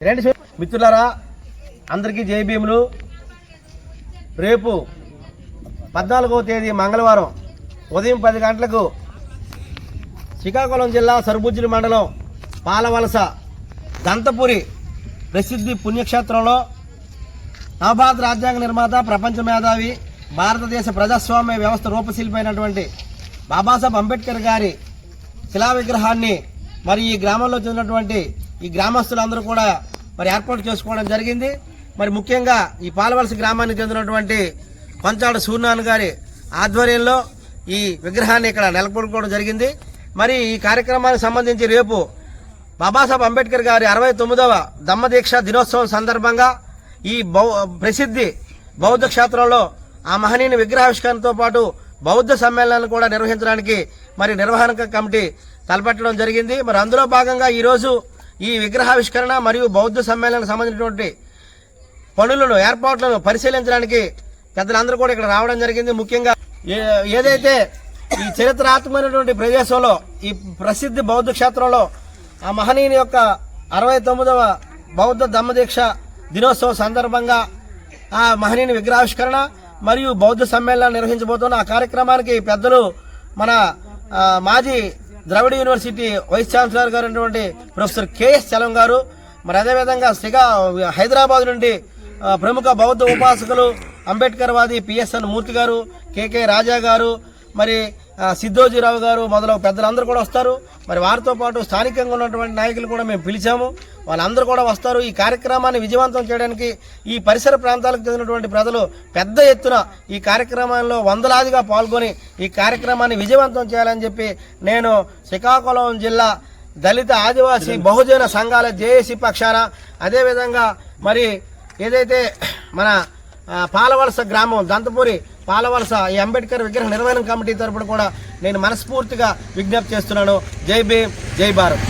రండి మిత్రులారా అందరికీ జైభీములు రేపు పద్నాలుగవ తేదీ మంగళవారం ఉదయం పది గంటలకు శ్రీకాకుళం జిల్లా సరుబుజ్జిలి మండలం పాలవలస దంతపురి ప్రసిద్ధి పుణ్యక్షేత్రంలో నవభారత రాజ్యాంగ నిర్మాత ప్రపంచ మేధావి భారతదేశ ప్రజాస్వామ్య వ్యవస్థ రూపశిల్పి అయినటువంటి బాబాసాహెబ్ అంబేద్కర్ గారి శిలా విగ్రహాన్ని మరి ఈ గ్రామంలో చెందినటువంటి ఈ గ్రామస్తులందరూ కూడా మరి ఏర్పాటు చేసుకోవడం జరిగింది. మరి ముఖ్యంగా ఈ పాలవలస గ్రామానికి చెందినటువంటి కొంచాడు సూర్యనారాయణ గారి ఆధ్వర్యంలో ఈ విగ్రహాన్ని ఇక్కడ నెలకొల్పుకోవడం జరిగింది. మరి ఈ కార్యక్రమానికి సంబంధించి రేపు బాబాసాహెబ్ అంబేద్కర్ గారి అరవై తొమ్మిదవ దమ్మదీక్ష దినోత్సవం సందర్భంగా ఈ బౌ ప్రసిద్ధి బౌద్ధ క్షేత్రంలో ఆ మహనీయుని విగ్రహావిష్కరణతో పాటు బౌద్ధ సమ్మేళనాన్ని కూడా నిర్వహించడానికి మరి నిర్వహణ కమిటీ తలపెట్టడం జరిగింది. మరి అందులో భాగంగా ఈరోజు ఈ విగ్రహావిష్కరణ మరియు బౌద్ధ సమ్మేళనానికి సంబంధించినటువంటి పనులను ఏర్పాట్లను పరిశీలించడానికి పెద్దలందరూ కూడా ఇక్కడ రావడం జరిగింది. ముఖ్యంగా ఏ- ఏదైతే ఈ చరిత్రాత్మకమైనటువంటి ప్రదేశంలో ఈ ప్రసిద్ధి బౌద్ధ క్షేత్రంలో ఆ మహనీయుని యొక్క అరవై తొమ్మిదవ బౌద్ధ ధమ్మదీక్ష దినోత్సవం సందర్భంగా ఆ మహనీయుని విగ్రహావిష్కరణ మరియు బౌద్ధ సమ్మేళనం నిర్వహించబోతున్న ఆ కార్యక్రమానికి పెద్దలు మన మాజీ ద్రవిడ యూనివర్సిటీ వైస్ ఛాన్సలర్ గారు అయినటువంటి ప్రొఫెసర్ కేఎస్ చలం గారు మరి అదేవిధంగా శ్రీగా హైదరాబాద్ నుండి ప్రముఖ బౌద్ధ ఉపాసకులు అంబేద్కర్ వాది పిఎస్ఎన్ మూర్తి గారు కేకే రాజా గారు మరి సిద్ధోజీరావు గారు మొదలగు పెద్దలందరూ కూడా వస్తారు. మరి వారితో పాటు స్థానికంగా ఉన్నటువంటి నాయకులు కూడా మేము పిలిచాము. వాళ్ళందరూ కూడా వస్తారు. ఈ కార్యక్రమాన్ని విజయవంతం చేయడానికి ఈ పరిసర ప్రాంతాలకు చెందినటువంటి ప్రజలు పెద్ద ఎత్తున ఈ కార్యక్రమంలో వందలాదిగా పాల్గొని ఈ కార్యక్రమాన్ని విజయవంతం చేయాలని చెప్పి నేను శ్రీకాకుళం జిల్లా దళిత ఆదివాసీ బహుజన సంఘాల జేఏసీ పక్షాన అదేవిధంగా మరి ఏదైతే మన పాలవలస గ్రామం దంతపూరి పాలవలస ఈ అంబేద్కర్ విగ్రహ నిర్వహణ కమిటీ తరపున కూడా నేను మనస్ఫూర్తిగా విజ్ఞప్తి చేస్తున్నాను. జై భీమ్ జై భారత్.